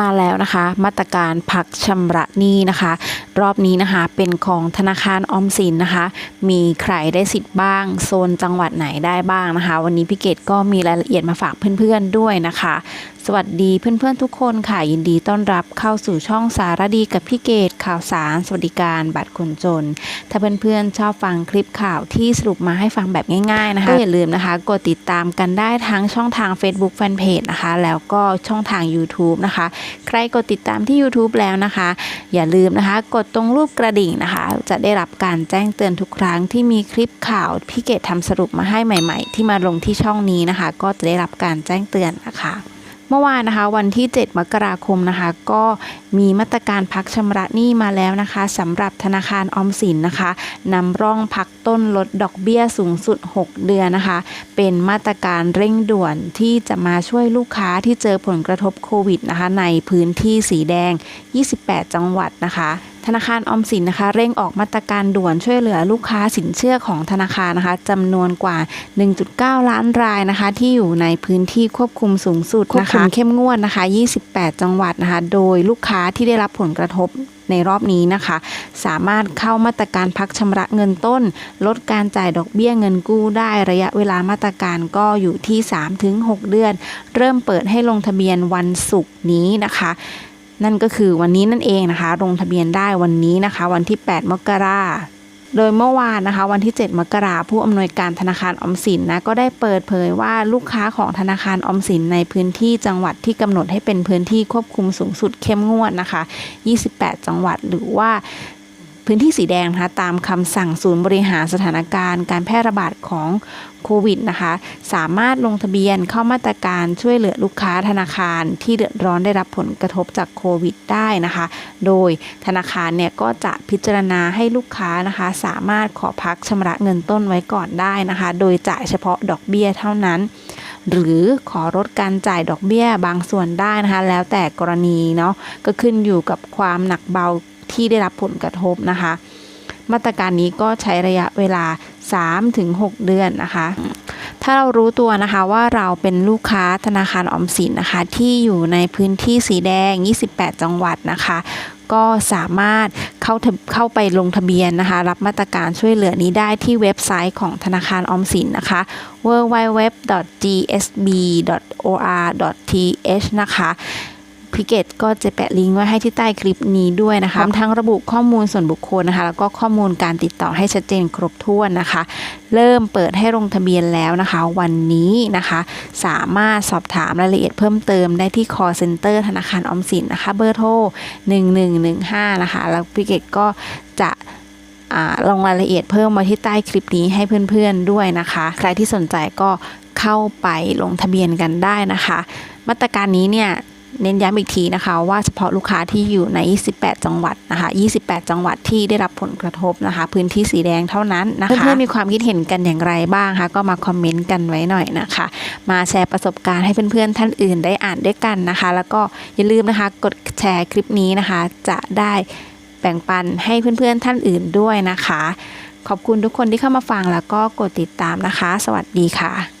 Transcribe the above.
มาแล้วนะคะ มาตรการพักชำระหนี้นะคะ รอบนี้นะคะ เป็นของธนาคารออมสินนะคะ มีใครได้สิทธิ์บ้าง โซนจังหวัดไหนได้บ้างนะคะ วันนี้พี่เกดก็มีรายละเอียดมาฝากเพื่อนๆด้วยนะคะ สวัสดีเพื่อนๆทุกคนค่ะ ยินดีต้อนรับเข้าสู่ช่องสารดีกับพี่เกดข่าวสาร สวัสดิการบัตรคนจน ถ้าเพื่อนๆชอบฟังคลิปข่าวที่สรุปมาให้ฟังแบบง่ายๆนะคะก็อย่าลืมนะคะกดติดตามกันได้ทั้งช่องทาง Facebook Fanpage นะคะ แล้วก็ช่องทาง YouTube นะคะ ใครกดติดตามที่ YouTube แล้วนะคะ อย่าลืมนะคะ กดตรงรูปกระดิ่งนะคะ จะได้รับการแจ้งเตือนทุกครั้งที่มีคลิปข่าวพี่เกดทำสรุปมาให้ใหม่ ๆ ที่มาลงที่ช่องนี้นะคะ ก็จะได้รับการแจ้งเตือนนะคะเมื่อวานนะคะวันที่ 7 มกราคมนะคะ ก็มีมาตรการพักชำระหนี้มาแล้วนะคะสำหรับธนาคารออมสินนะคะนำร่องพักต้นลดดอกเบี้ยสูงสุด 6 เดือนนะคะ เป็นมาตรการเร่งด่วนที่จะมาช่วยลูกค้าที่เจอผลกระทบโควิดนะคะ ในพื้นที่สีแดง 28 จังหวัดนะคะ ธนาคารออมสินนะคะ เร่งออกมาตรการด่วนช่วยเหลือลูกค้าสินเชื่อของธนาคารนะคะจำนวนกว่า 1.9 ล้านรายนะคะ ที่อยู่ในพื้นที่ควบคุมสูงสุดนะคะควบคุมเข้มงวดนะคะ 28 จังหวัดนะคะ โดยลูกค้าที่ได้รับผลกระทบในรอบนี้นะคะ สามารถเข้ามาตรการพักชำระเงินต้น ลดการจ่ายดอกเบี้ยเงินกู้ได้ระยะเวลามาตรการก็อยู่ที่ 3-6 เดือน เริ่มเปิดให้ลงทะเบียนวันศุกร์นี้นะคะ นั่นก็คือวันนี้นั่นเองนะคะ ลงทะเบียนได้วันนี้นะคะ วันที่ 8 มกราโดยเมื่อวานนะคะ วันที่ 7 มกราผู้อำนวยการธนาคารออมสินนะก็ได้เปิดเผยว่าลูกค้าของธนาคารออมสินในพื้นที่จังหวัดที่กำหนดให้เป็นพื้นที่ควบคุมสูงสุดเข้มงวดนะคะ 28 จังหวัดหรือว่า พื้นที่สีแดงนะคะตามคำสั่งศูนย์บริหารสถานการณ์การแพร่ระบาดของโควิดนะคะ สามารถลงทะเบียนเข้ามาตรการช่วยเหลือลูกค้าธนาคารที่เดือดร้อนได้รับผลกระทบจากโควิดได้นะคะ โดยธนาคารเนี่ยก็จะพิจารณาให้ลูกค้านะคะ สามารถขอพักชำระเงินต้นไว้ก่อนได้นะคะ โดยจ่ายเฉพาะดอกเบี้ยเท่านั้น หรือขอลดการจ่ายดอกเบี้ยบางส่วนได้นะคะ แล้วแต่กรณีเนาะก็ขึ้นอยู่กับความหนักเบา ที่ได้รับผลกระทบนะคะ มาตรการนี้ก็ใช้ระยะเวลา 3-6 เดือนนะคะ ถ้าเรารู้ตัวนะคะว่าเราเป็นลูกค้าธนาคารออมสินนะคะ ที่อยู่ในพื้นที่สีแดง 28 จังหวัดนะคะก็สามารถเข้าเข้าไปลงทะเบียนนะคะ รับมาตรการช่วยเหลือนี้ได้ที่เว็บไซต์ของธนาคารออมสินนะคะ www.gsb.or.th นะคะ พิเกตก็จะแปะลิงก์ไว้ให้ที่ใต้คลิปนี้ด้วยนะคะพร้อมทั้งระบุข้อมูลส่วนบุคคลนะคะ แล้วก็ข้อมูลการติดต่อให้ชัดเจนครบถ้วนนะคะ เริ่มเปิดให้ลงทะเบียนแล้วนะคะ วันนี้นะคะ สามารถสอบถามรายละเอียดเพิ่มเติมได้ที่ call center ธนาคารออมสินนะคะ เบอร์โทร 1115 นะคะ แล้วพิเกตก็จะลงรายละเอียดเพิ่มไว้ที่ใต้คลิปนี้ให้เพื่อนๆด้วยนะคะ ใครที่สนใจก็เข้าไปลงทะเบียนกันได้นะคะ มาตรการนี้เนี่ย เน้นย้ำอีกทีนะคะว่าเฉพาะลูกค้าที่อยู่ใน 28 จังหวัดนะคะ 28 จังหวัดที่ได้รับผลกระทบนะคะ พื้นที่สีแดงเท่านั้นนะคะเพื่อนๆมีความคิดเห็นกันอย่างไรบ้างคะก็มาคอมเมนต์กันไว้หน่อยนะคะ มาแชร์ประสบการณ์ให้เพื่อนๆท่านอื่นได้อ่านด้วยกันนะคะ แล้วก็อย่าลืมนะคะกดแชร์คลิปนี้นะคะ จะได้แบ่งปันให้เพื่อนๆท่านอื่นด้วยนะคะ ขอบคุณทุกคนที่เข้ามาฟังแล้วก็กดติดตามนะคะ สวัสดีค่ะ